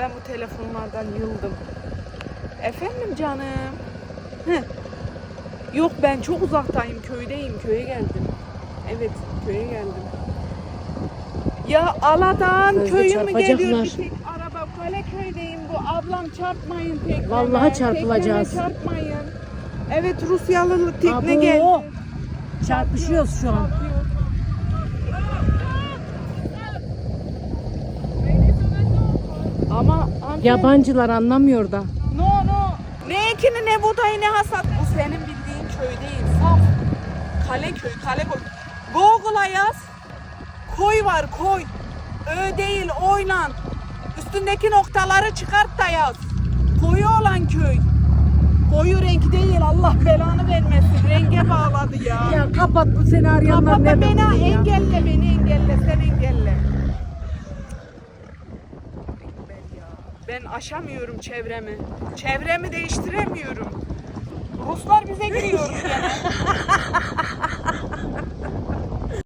ben bu telefonlardan yıldım. Efendim canım. Heh. Yok ben çok uzaktayım köydeyim köye geldim. Evet köye geldim. Ya Aladan Sözde köyü mü geliyor bir tek araba Kale köydeyim bu ablam çarpmayın tekneme. Vallahi çarpılacağız. Tekneme çarpmayın. Evet Rusyalı tekne Abo. geldi. Çarpışıyoruz şu an. Çarpıyor. Yabancılar anlamıyor da. No no. Ne ekini ne buğdayı ne hasat. Bu senin bildiğin köy değil. Saf. Kale köy, kale koy. Google'a yaz. Koy var koy. Ö değil oylan. Üstündeki noktaları çıkart da yaz. Koyu olan köy. Koyu renk değil Allah belanı vermesin. Renge bağladı ya. Ya kapat bu seni arayanlar Kapat da beni engelle beni engelle sen engelle. Ben ya. Ben aşamıyorum çevremi. Çevremi değiştiremiyorum.